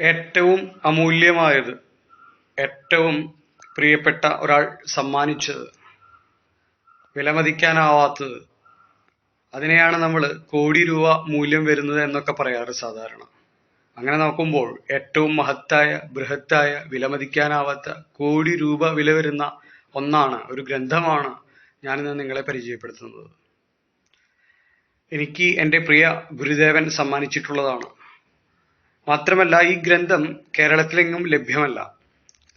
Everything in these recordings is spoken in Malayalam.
ഏറ്റവും അമൂല്യമായത് ഏറ്റവും പ്രിയപ്പെട്ട ഒരാൾ സമ്മാനിച്ചത് വിലമതിക്കാനാവാത്തത് അതിനെയാണ് നമ്മൾ കോടി രൂപ മൂല്യം വരുന്നത് എന്നൊക്കെ പറയാറ് സാധാരണ. അങ്ങനെ നോക്കുമ്പോൾ ഏറ്റവും മഹത്തായ ബൃഹത്തായ വിലമതിക്കാനാവാത്ത കോടി രൂപ വില വരുന്ന ഒന്നാണ് ഒരു ഗ്രന്ഥമാണ് ഞാനിന്ന് നിങ്ങളെ പരിചയപ്പെടുത്തുന്നത്. എനിക്ക് എന്റെ പ്രിയ ഗുരുദേവൻ സമ്മാനിച്ചിട്ടുള്ളതാണ്. മാത്രമല്ല ഈ ഗ്രന്ഥം കേരളത്തിലെങ്ങും ലഭ്യമല്ല.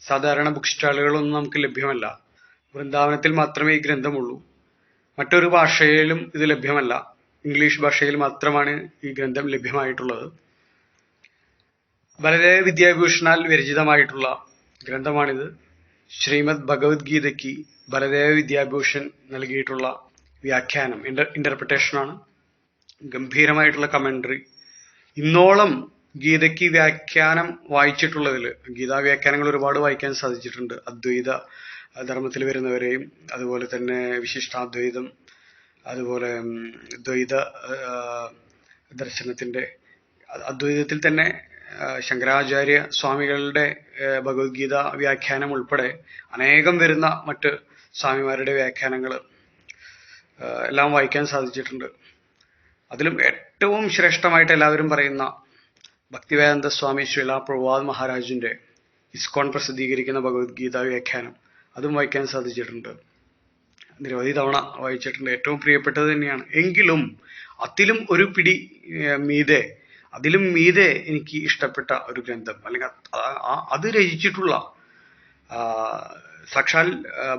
സാധാരണ ബുക്ക് സ്റ്റാളുകളൊന്നും നമുക്ക് ലഭ്യമല്ല. വൃന്ദാവനത്തിൽ മാത്രമേ ഈ ഗ്രന്ഥമുള്ളൂ. മറ്റൊരു ഭാഷയിലും ഇത് ലഭ്യമല്ല. ഇംഗ്ലീഷ് ഭാഷയിൽ മാത്രമാണ് ഈ ഗ്രന്ഥം ലഭ്യമായിട്ടുള്ളത്. വളരെ വിദ്യാഭൂഷണാൽ വിരചിതമായിട്ടുള്ള ഗ്രന്ഥമാണിത്. ശ്രീമദ് ഭഗവത്ഗീതയ്ക്ക് ബലദേവ വിദ്യാഭൂഷൺ നൽകിയിട്ടുള്ള വ്യാഖ്യാനം ഇന്റർ ഇന്റർപ്രിട്ടേഷനാണ് ഗംഭീരമായിട്ടുള്ള കമന്ററി ഇന്നോളം ഗീതയ്ക്ക് വ്യാഖ്യാനം വായിച്ചിട്ടുള്ളതിൽ ഗീതാ വ്യാഖ്യാനങ്ങൾ ഒരുപാട് വായിക്കാൻ സാധിച്ചിട്ടുണ്ട്. അദ്വൈത ധർമ്മത്തിൽ വരുന്നവരെയും അതുപോലെ തന്നെ വിശിഷ്ടാദ്വൈതം അതുപോലെ ദ്വൈത ദർശനത്തിന്റെ അദ്വൈതത്തിൽ തന്നെ ശങ്കരാചാര്യ സ്വാമികളുടെ ഭഗവത്ഗീത വ്യാഖ്യാനം ഉൾപ്പെടെ അനേകം വരുന്ന മറ്റ് സ്വാമിമാരുടെ വ്യാഖ്യാനങ്ങൾ എല്ലാം വായിക്കാൻ സാധിച്ചിട്ടുണ്ട്. അതിലും ഏറ്റവും ശ്രേഷ്ഠമായിട്ട് എല്ലാവരും പറയുന്ന ഭക്തിവേദാന്ത സ്വാമി ശ്രീലാ പ്രഭാത് മഹാരാജിന്റെ ഇസ്കോൺ പ്രസിദ്ധീകരിക്കുന്ന ഭഗവത്ഗീത വ്യാഖ്യാനം അതും വായിക്കാൻ സാധിച്ചിട്ടുണ്ട്. നിരവധി തവണ വായിച്ചിട്ടുണ്ട്. ഏറ്റവും പ്രിയപ്പെട്ടത് തന്നെയാണ്. എങ്കിലും അതിലും ഒരു പിടി മീതെ അതിലും മീതെ എനിക്ക് ഇഷ്ടപ്പെട്ട ഒരു ഗ്രന്ഥം അല്ലെങ്കിൽ അത് രചിച്ചിട്ടുള്ള സാക്ഷാൽ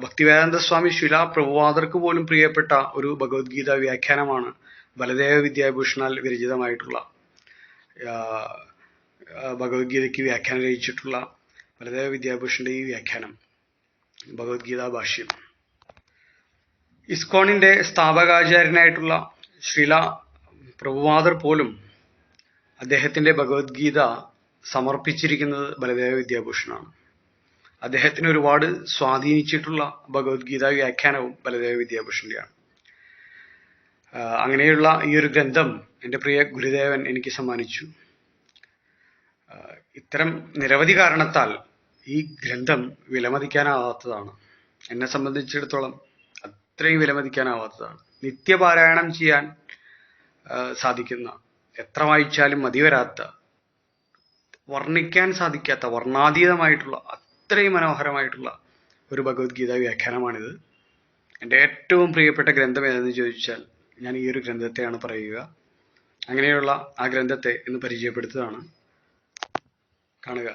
ഭക്തിവേദാന്ത സ്വാമി ശില പ്രഭുവാദർക്ക് പോലും പ്രിയപ്പെട്ട ഒരു ഭഗവത്ഗീത വ്യാഖ്യാനമാണ് ബലദേവ വിദ്യാഭൂഷണാൽ വിരചിതമായിട്ടുള്ള ഭഗവത്ഗീതയ്ക്ക് വ്യാഖ്യാനം രചിച്ചിട്ടുള്ള ബലദേവ വിദ്യാഭൂഷണന്റെ ഈ വ്യാഖ്യാനം ഭഗവത്ഗീത ഭാഷ്യം. ഇസ്കോണിന്റെ സ്ഥാപകാചാര്യനായിട്ടുള്ള ശ്രീല പ്രഭുവാദർ പോലും അദ്ദേഹത്തിന്റെ ഭഗവത്ഗീത സമർപ്പിച്ചിരിക്കുന്നത് ബലദേവ വിദ്യാഭൂഷണാണ്. അദ്ദേഹത്തിന് ഒരുപാട് സ്വാധീനിച്ചിട്ടുള്ള ഭഗവത്ഗീത വ്യാഖ്യാനവും ബലദേവ വിദ്യാഭൂഷണിയാണ് അങ്ങനെയുള്ള ഈ ഒരു ഗ്രന്ഥം എന്റെ പ്രിയ ഗുരുദേവൻ എനിക്ക് സമ്മാനിച്ചു. ഇത്തരം നിരവധി കാരണത്താൽ ഈ ഗ്രന്ഥം വിലമതിക്കാനാവാത്തതാണ്. എന്നെ സംബന്ധിച്ചിടത്തോളം അത്രയും വിലമതിക്കാനാവാത്തതാണ്. നിത്യപാരായണം ചെയ്യാൻ സാധിക്കുന്ന എത്ര വായിച്ചാലും മതി വരാത്ത വർണിക്കാൻ സാധിക്കാത്ത വർണാതീതമായിട്ടുള്ള അത്രയും മനോഹരമായിട്ടുള്ള ഒരു ഭഗവത്ഗീത വ്യാഖ്യാനമാണിത്. എന്റെ ഏറ്റവും പ്രിയപ്പെട്ട ഗ്രന്ഥം ഏതെന്ന് ചോദിച്ചാൽ ഞാൻ ഈ ഒരു ഗ്രന്ഥത്തെയാണ് പറയുക. അങ്ങനെയുള്ള ആ ഗ്രന്ഥത്തെ ഇന്ന് പരിചയപ്പെടുത്തുകയാണ്. കാണുക.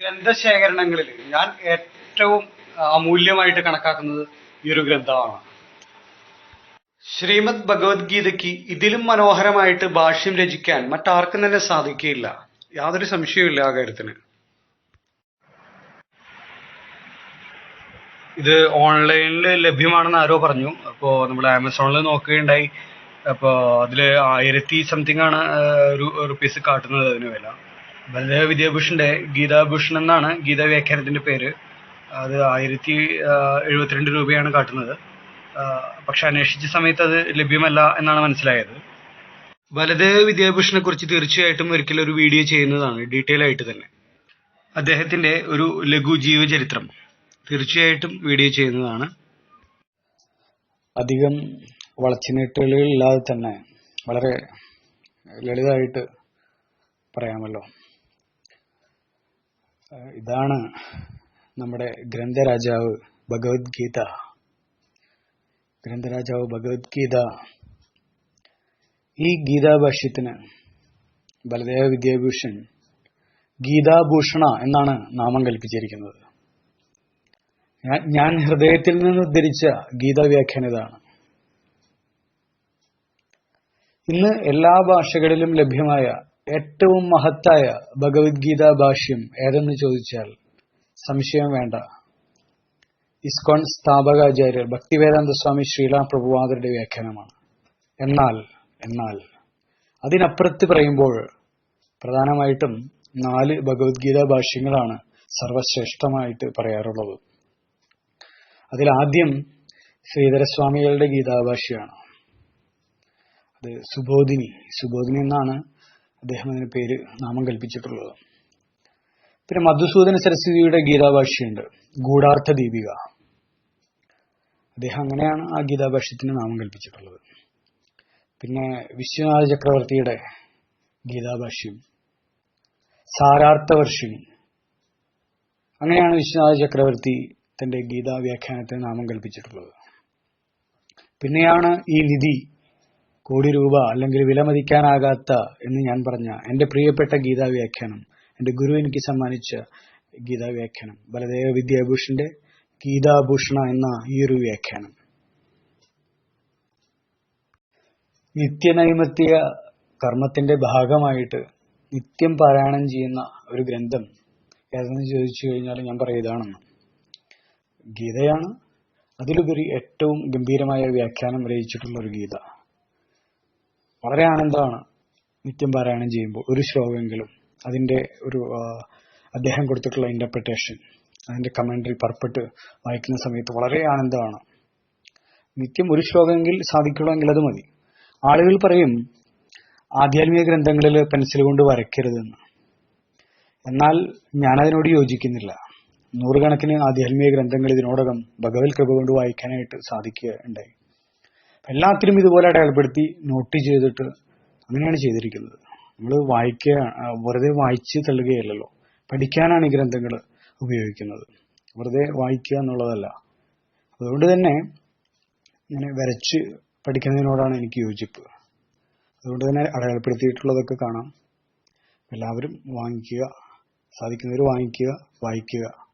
ഗ്രന്ഥശേഖരണങ്ങളിൽ ഞാൻ ഏറ്റവും അമൂല്യമായിട്ട് കണക്കാക്കുന്നത് ഈ ഒരു ഗ്രന്ഥമാണ്. ശ്രീമദ് ഭഗവത്ഗീതയ്ക്ക് ഇതിലും മനോഹരമായിട്ട് ഭാഷ്യം രചിക്കാൻ മറ്റാർക്കും തന്നെ സാധിക്കുകയില്ല. യാതൊരു സംശയവുമില്ല ആ കാര്യത്തിന്. ഇത് ഓൺലൈനിൽ ലഭ്യമാണെന്ന് ആരോ പറഞ്ഞു. അപ്പോൾ നമ്മൾ ആമസോണിൽ നോക്കുകയുണ്ടായി. അപ്പോൾ അതിൽ ആയിരത്തി സംതിങ് ആണ് റുപ്പീസ് കാട്ടുന്നത് അതിന് വില. ബലദേവ വിദ്യാഭൂഷന്റെ ഗീതാഭൂഷൺ എന്നാണ് ഗീതാ വ്യാഖ്യാനത്തിന്റെ പേര്. അത് ആയിരത്തി എഴുപത്തിരണ്ട് രൂപയാണ് കാട്ടുന്നത്. പക്ഷെ അന്വേഷിച്ച സമയത്ത് അത് ലഭ്യമല്ല എന്നാണ് മനസ്സിലായത്. ബലദേവ വിദ്യാഭൂഷണെ കുറിച്ച് തീർച്ചയായിട്ടും ഒരിക്കലും ഒരു വീഡിയോ ചെയ്യുന്നതാണ് ഡീറ്റെയിൽ ആയിട്ട് തന്നെ. അദ്ദേഹത്തിന്റെ ഒരു ലഘു ജീവചരിത്രം. തീർച്ചയായിട്ടും വീഡിയോ ചെയ്യുന്നതാണ്. അധികം വളച്ചുനീട്ടലുകളില്ലാതെ തന്നെ വളരെ ലളിതമായിട്ട് പറയാമല്ലോ. ഇതാണ് നമ്മുടെ ഗ്രന്ഥരാജാവ് ഭഗവത്ഗീത. ഗ്രന്ഥരാജാവ് ഭഗവത്ഗീത ഈ ഗീതാഭാഷ്യത്തിന് ബലദേവ വിദ്യാഭൂഷൺ ഗീതാഭൂഷണ എന്നാണ് നാമം കൽപ്പിച്ചിരിക്കുന്നത്. ഞാൻ ഹൃദയത്തിൽ നിന്ന് ഉദ്ധരിച്ച ഗീതാ വ്യാഖ്യാനിതാണ് ഇന്ന് എല്ലാ ഭാഷകളിലും ലഭ്യമായ ഏറ്റവും മഹത്തായ ഭഗവത്ഗീത ഭാഷ്യം ഏതെന്ന് ചോദിച്ചാൽ സംശയം വേണ്ട. ഇസ്കോൺ സ്ഥാപകാചാര്യർ ഭക്തിവേദാന്ത സ്വാമി ശ്രീലാ പ്രഭുവാദരുടെ വ്യാഖ്യാനമാണ്. എന്നാൽ എന്നാൽ അതിനപ്പുറത്ത് പറയുമ്പോൾ പ്രധാനമായിട്ടും നാല് ഭഗവത്ഗീത ഭാഷ്യങ്ങളാണ് സർവശ്രേഷ്ഠമായിട്ട് പറയാറുള്ളത്. അതിൽ ആദ്യം ശ്രീധരസ്വാമികളുടെ ഗീതാഭാഷയാണ്. അത് സുബോധിനി. സുബോധിനി എന്നാണ് അദ്ദേഹം അതിന് പേര് നാമം കൽപ്പിച്ചിട്ടുള്ളത്. പിന്നെ മധുസൂദന സരസ്വതിയുടെ ഗീതാഭാഷയുണ്ട് ഗൂഢാർത്ഥ ദീപിക. അദ്ദേഹം അങ്ങനെയാണ് ആ ഗീതാഭാഷ്യത്തിന് നാമം കൽപ്പിച്ചിട്ടുള്ളത്. പിന്നെ വിശ്വനാഥ ചക്രവർത്തിയുടെ ഗീതാഭാഷ്യം. സാരാർത്ഥവർഷിണി അങ്ങനെയാണ് വിശ്വനാഥ ചക്രവർത്തി തന്റെ ഗീതാ വ്യാഖ്യാനത്തിന് നാമം കൽപ്പിച്ചിട്ടുള്ളത്. പിന്നെയാണ് ഈ നിധി കോടി രൂപ അല്ലെങ്കിൽ വിലമതിക്കാനാകാത്ത എന്ന് ഞാൻ പറഞ്ഞ എന്റെ പ്രിയപ്പെട്ട ഗീതാ വ്യാഖ്യാനം എന്റെ ഗുരു എനിക്ക് സമ്മാനിച്ച ഗീതാ വ്യാഖ്യാനം ബലദേവ വിദ്യാഭൂഷന്റെ ഗീതാഭൂഷണ എന്ന ഈ ഒരു വ്യാഖ്യാനം. നിത്യനൈമത്യ കർമ്മത്തിന്റെ ഭാഗമായിട്ട് നിത്യം പാരായണം ചെയ്യുന്ന ഒരു ഗ്രന്ഥം ഏതെന്ന് ചോദിച്ചു കഴിഞ്ഞാൽ ഞാൻ പറയുക ഇതാണെന്ന്. ഗീതയാണ്. അതിലുപരി ഏറ്റവും ഗംഭീരമായ വ്യാഖ്യാനം രചിച്ചിട്ടുള്ള ഒരു ഗീത. വളരെ ആനന്ദമാണ് നിത്യം പാരായണം ചെയ്യുമ്പോൾ ഒരു ശ്ലോകമെങ്കിലും അതിന്റെ ഒരു അദ്ദേഹം കൊടുത്തിട്ടുള്ള ഇന്റർപ്രിട്ടേഷൻ അതിന്റെ കമന്ററി പർപ്പെട്ട് വായിക്കുന്ന സമയത്ത് വളരെ ആനന്ദമാണ്. നിത്യം ഒരു ശ്ലോകമെങ്കിൽ സാധിക്കുള്ളെങ്കിൽ അത് മതി. ആളുകൾ പറയും ആധ്യാത്മിക ഗ്രന്ഥങ്ങളിൽ പെൻസിൽ കൊണ്ട് വരയ്ക്കരുതെന്ന്. എന്നാൽ ഞാനതിനോട് യോജിക്കുന്നില്ല. നൂറുകണക്കിന് ആധ്യാത്മിക ഗ്രന്ഥങ്ങൾ ഇതിനോടകം ഭഗവത് കൃപ കൊണ്ട് വായിക്കാനായിട്ട് സാധിക്കുകയുണ്ടായി. എല്ലാത്തിനും ഇതുപോലെ അടയാളപ്പെടുത്തി നോട്ട് ചെയ്തിട്ട് അങ്ങനെയാണ് ചെയ്തിരിക്കുന്നത്. നമ്മൾ വായിക്കുക വെറുതെ വായിച്ച് തള്ളുകയല്ലല്ലോ. പഠിക്കാനാണ് ഈ ഗ്രന്ഥങ്ങൾ ഉപയോഗിക്കുന്നത്. വെറുതെ വായിക്കുക എന്നുള്ളതല്ല. അതുകൊണ്ട് തന്നെ ഇങ്ങനെ വരച്ച് പഠിക്കുന്നതിനോടാണ് എനിക്ക് യോജിപ്പ്. അതുകൊണ്ട് തന്നെ അടയാളപ്പെടുത്തിയിട്ടുള്ളതൊക്കെ കാണാം. എല്ലാവരും വാങ്ങിക്കുക സാധിക്കുന്നവർ വാങ്ങിക്കുക വായിക്കുക.